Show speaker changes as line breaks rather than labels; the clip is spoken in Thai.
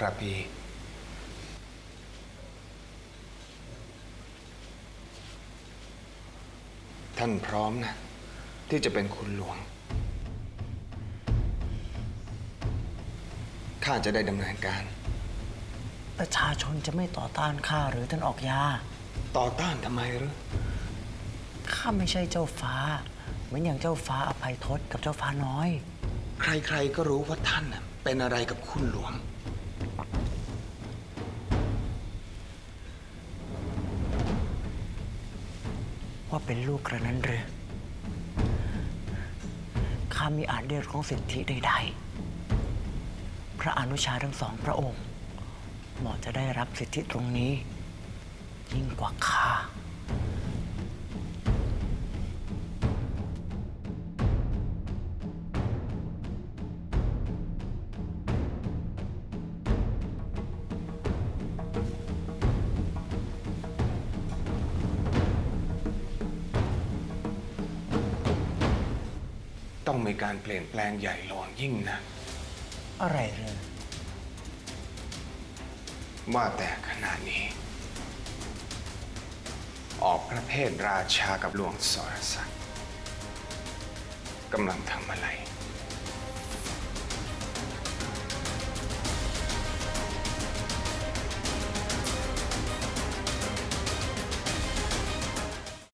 กระพีท่านพร้อมนะ ที่จะเป็นคุณหลวง ข้าจะได้ดำเนินการ
ประชาชนจะไม่ต่อต้านข้าหรือท่านออกยา
ต่อต้านทำไมหรือ
ข้าไม่ใช่เจ้าฟ้า เหมือนอย่างเจ้าฟ้าอภัยทศกับเจ้าฟ้าน้อย
ใครๆก็รู้ว่าท่านน่ะเป็นอะไรกับคุณหลวง
ว่าเป็นลูกกระนั้นหรือ ข้ามีอาจเรียกร้องสิทธิใดๆ พระอนุชาทั้งสองพระองค์ เหมาะจะได้รับสิทธิตรงนี้ ยิ่งกว่าข้า
ต้องมีการเปลี่ยนแปลงใหญ่หลวงยิ่งนะ
อะไรหรือ
ว่าแต่ขณะนี้ ออกประเภทราชากับหลวงสรศักดิ์กำลังทำอะไร